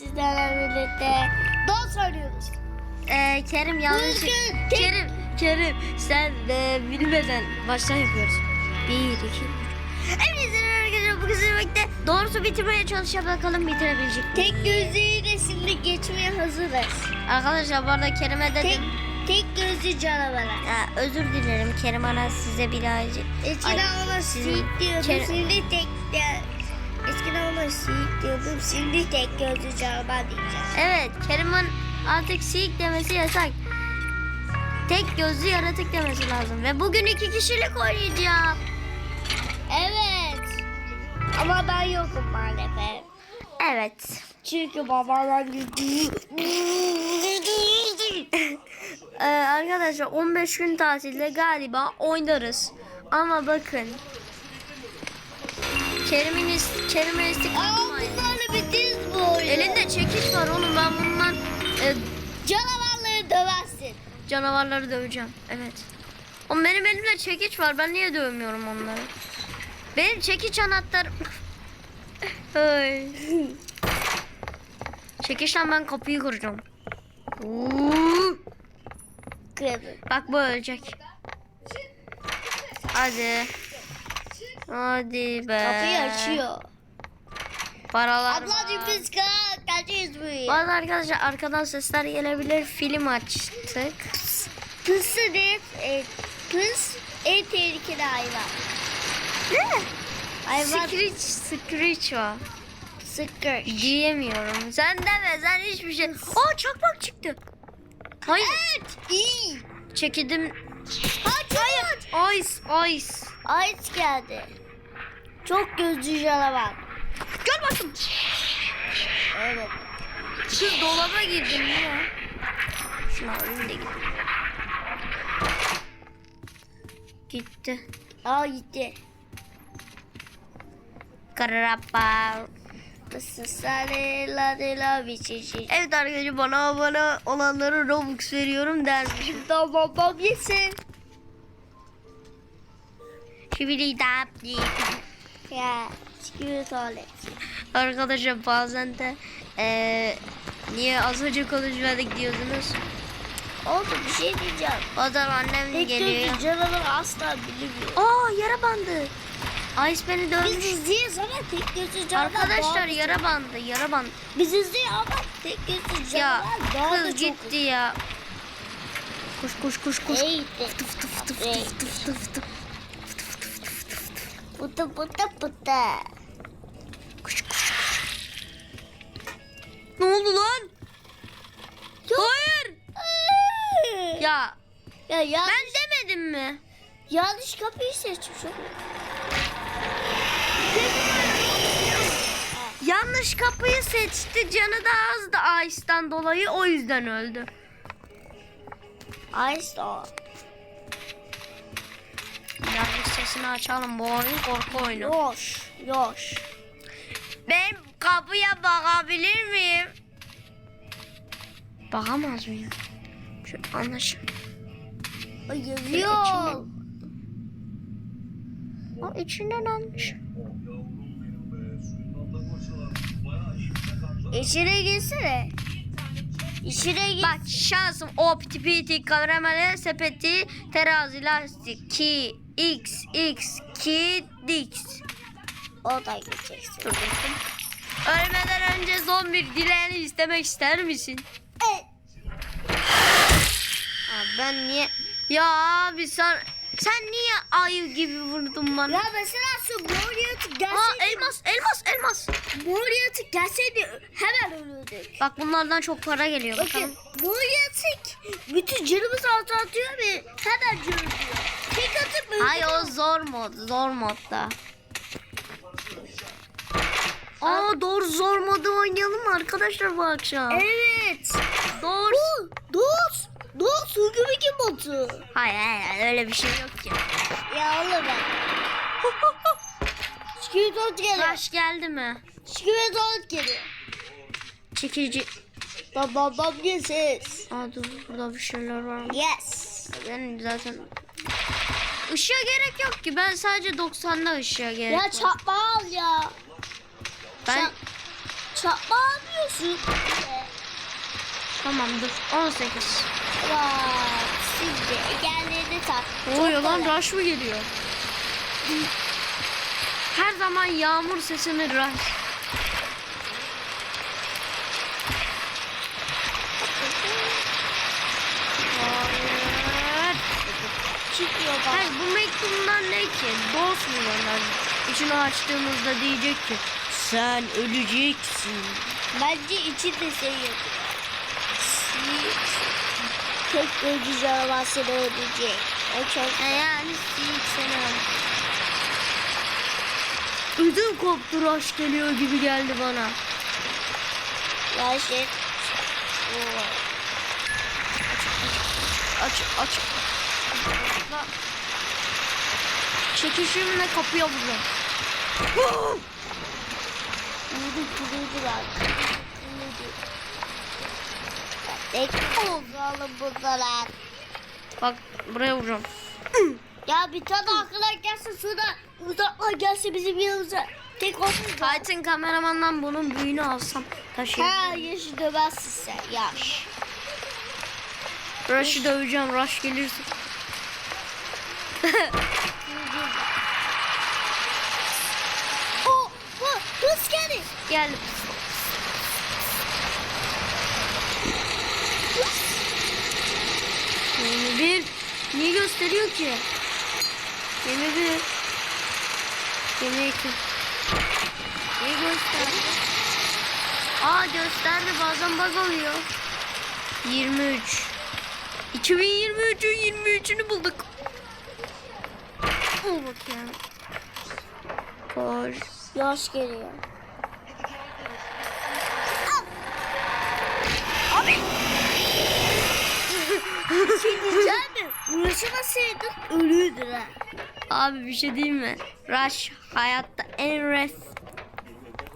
Sizlerle birlikte dans oynuyoruz. Ee, Kerim yanlış. Tek- Kerim, Kerim sen de bilmeden baştan yapıyoruz. Bir, iki, üç. Hepinize arkadaşlar bugün sizinle birlikte doğrusu bitirmeye çalışacağım bakalım bitirebilecek. mi? Tek gözlüğüyle şimdi geçmeye hazırız. Arkadaşlar bu arada Kerim'e Tek, dedim. tek gözlü canavara. Ya, özür dilerim Kerim ana size birazcık. Eskiden ona sizin- Kerem- şimdi tek de... Ona sik diyordum, şimdi tek gözlü canavar diyeceğiz. Evet Kerim'in artık sik demesi yasak. Tek gözlü yaratık demesi lazım. Ve bugün iki kişilik oynayacağım. Evet. Ama ben yokum maalesef. Evet. Çünkü babamdan. Ee, arkadaşlar 15 gün tatilde galiba oynarız. Ama bakın. Kerim'in Aa istikrarı var. bunlarla bitiz bu oyunu. Elinde çekiç var oğlum ben bundan e, Canavarları döversin. canavarları döveceğim. Evet. Oğlum benim elimde çekiç var ben niye dövmüyorum onları? Benim çekiç anahtarım. Ay. Çekiçle ben kapıyı kıracağım. Bak bu ölecek. Hadi. Hadi be. Kapıyı açıyor. Paralar var. biz. Kaçıyoruz buraya. Bazı arkadaşlar arkadan sesler gelebilir. Film açtık. Pısı ne? E, pıs en tehlikeli hayvan. Ne? Hayvan Screech, Screech var. sıkır. Diyemiyorum. Sen deme sen hiçbir şey. Aa çakmak çıktı. Hayır. Evet. iyi. Çekildim. Hayır. Ice, ice. Ayıt geldi. Çok gözlü canavar. Gel bakayım. Evet. Kız dolaba girdim ya. Şunu alayım da gideyim. Gitti. Aa gitti. Kararapa. Evet arkadaşlar bana abone olanlara Robux veriyorum dermişim. Tamam bab yesin. Şibili dapli. Ya. Çıkıyor tuvalet. Arkadaşlar bazen de eee niye az önce konuşmadık diyorsunuz. Oldu bir şey diyeceğim. Zaman annem Tek geliyor. gözlü canavar asla bilmiyor. Aa yara bandı. Ice beni Biz dövmüş. izleyiz ama tek gözlü canavar Arkadaşlar yara bandı yara bandı. Biz izleyiz ama tek gözlü Ya canavar da kız çok. gitti ya. Koş koş koş koş. Ey gitti. Tıf tıf tıf Ey tıf tıf tıf tıf. Pıtı pıtı pıtı. Koş koş koş. Ne oldu lan? Hayır. Ya Ya yanlış, ben demedim mi? yanlış kapıyı seçmiş oğlum. Yanlış kapıyı seçti. Canı da azdı Ice'dan dolayı o yüzden öldü. Ice o. Yanlış sesini açalım. Bu oyun korku oyunu. Yoş. Yoş. Ben kapıya bakabilir miyim? Bakamaz mıyım? Şu anlaş. Ay, Yazıyor. O içinden almış. İçine girsene. İçine gir. Bak şansım o piti sepeti terazi lastik ki x x ki dix. O da gireceksin. Dur. Ölmeden önce son bir dileğini istemek ister misin? Evet. Abi ben niye? Ya abi sen sen niye ayı gibi vurdun bana? Ya mesela şu mor yaratık Aa gelseydi. elmas elmas elmas. Mor yaratık gelseydi hemen ölürdük. Bak bunlardan çok para geliyor Bakın bakalım. bütün canımızı azaltıyor ve hemen diyor. Tek atıp öldürüyor. Hayır o zor mod zor modda. Aa doğru zor modu oynayalım mı arkadaşlar bu akşam? Evet. Doğru. Bu dost. Dost hükümeki botu. Hayır, hayır öyle bir şey yok ki. Ya oğlum ben. Skeleton geliyor. Rush geldi mi? Skeleton geliyor. Çekici. Bam bam bam yes. Aa dur burada bir şeyler var mı? Yes. Ben zaten Işığa gerek yok ki. Ben sadece 90'da ışığa gerek Ya var. çarpma al ya. Ben Çarp- Çarpma almıyorsun. Tamam dur 18. Bak şimdi engellerini tak. Ne oluyor lan rush mı geliyor? Her zaman yağmur sesini rush. Çıkıyor bak. Hayır bu mektubundan ne ki? Gönder? İçini açtığımızda diyecek ki sen öleceksin. Bence içinde şey yapıyor. Gözü canavar seni öldürecek. O çok E yani öl. Ödüm koptu rush geliyor gibi geldi bana. yaşlı. Aç aç. Bak. Çekişimle kapıya vuracağım. Vurdu kurudular. Kurudu. Tek oğlum bunlar. Bak buraya vuracağım. Ya bir tane akıllar gelsin şurada uzaklar gelse bizim yanımıza. Tek olsun. Titan kameramandan bunun büyüğünü alsam taşıyayım. Ha yaşı dövmezsin sen yaş. Rush'ı döveceğim. Rush gelirse. O, o, hız geldi. Geldim. Yirmi bir. Niye gösteriyor ki? Yirmi bir. Yirmi iki. Niye gösterdi? Aa gösterdi bazen bug oluyor. 23. 2023'ün 23'ünü bulduk. Al bakayım. Koş. Yaş geliyor. Bir şey diyeceğim mi? Uğraşamasaydın ölüydün ha. Abi bir şey diyeyim mi? Rush hayatta en ref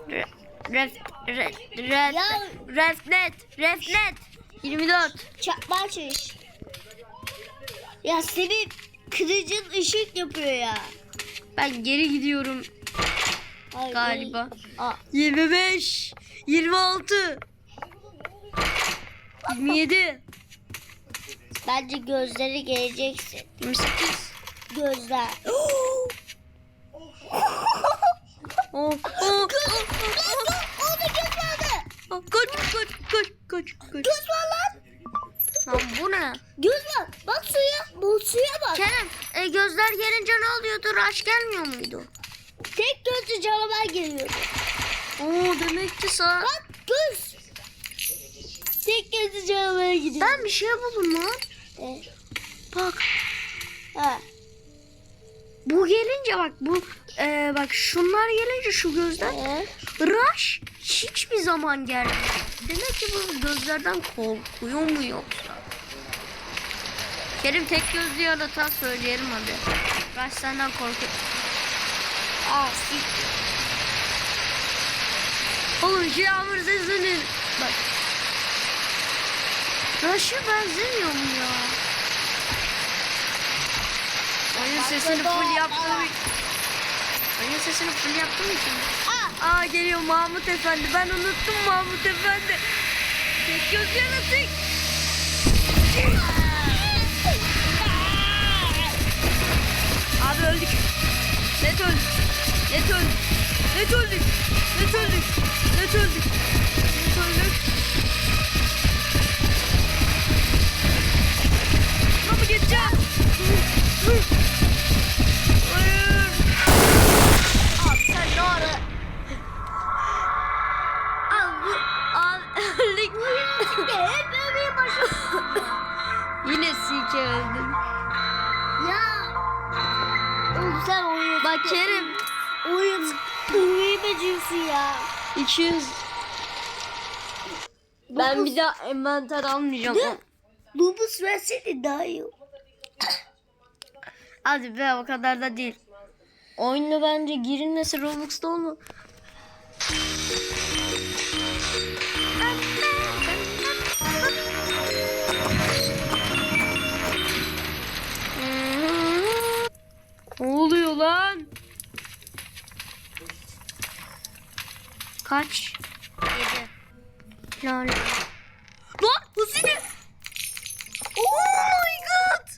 re- ref ref ref Ya- refnet refnet 24 Çakma çalış. Ya senin kılıcın ışık yapıyor ya. ben geri gidiyorum Ay, galiba Aa, 25 26 27 bence gözleri geleceksin. 28 Gözler. Oh, oh, Orada göz vardı. koş koş koş koş koş Göz var lan. Lan bu ne? Göz var. Bak suya. Bu suya bak. Kerem e, gözler gelince ne oluyordu? Rush gelmiyor muydu? Tek gözlü canavar geliyor. Oo demek ki sağ. Bak göz. Tek gözlü canavara gidiyor. Ben bir şey buldum lan. Bak ha. bu gelince bak bu e, bak şunlar gelince şu gözler E, Rush hiçbir zaman gelmiyor. Demek ki bu gözlerden korkuyor mu yoksa? Kerim tek gözlü yaratan söyleyelim hadi. Rush senden korkuyor. aa, siktir. Oğlum şu yağmur sesinin. Bak. Rush'a benzemiyor mu ya? Oyun sesini full yaptığım. Oyun sesini full yaptığım için. Aa, Aa geliyor Mahmut Efendi. Ben unuttum Mahmut Efendi. Tek göz yaratık. Abi öldük. Net öldük. Net öldük. Net öldük. Net öldük. Net öldük. Net öldük. Öldüm. Ya. Oğlum sen oyun. Bak Kerim. Oyun. Uyuyu beceriyorsun ya. 200. Ben bir daha envanter almayacağım. Ne? Lubus versene daha iyi. Hadi be o kadar da değil. Oyunda bence girilmesi Roblox'ta olma. Ne oluyor lan? Kaç? yani. Lan hazine. Oh my god.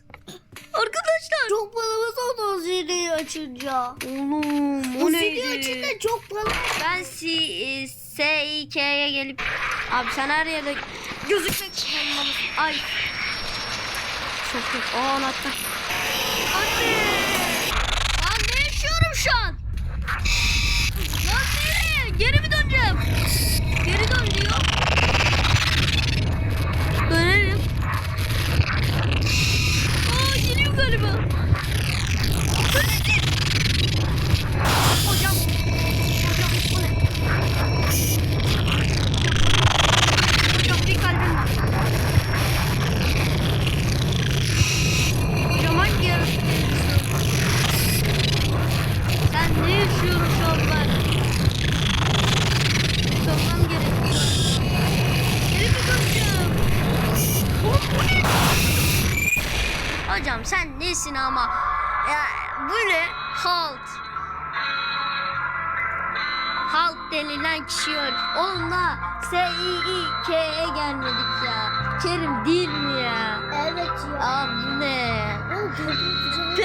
Arkadaşlar. Çok paramız oldu o zineyi açınca. Oğlum O neydi? açınca çok para. Ben C, e, S-İ-K'ye gelip abi sen her yerde gözükmek zorundasın. Ay. Çok yok. O anahtar. Anne. Şu an? Lan nereye? Geri mi döneceğim? Geri dön diyor. Hocam sen nesin ama? Ya bu ne? Halt. Halt denilen kişi öl. Onunla S-I-I-K'ye gelmedik ya. Kerim değil mi ya? Evet ya. Abi ne? Çok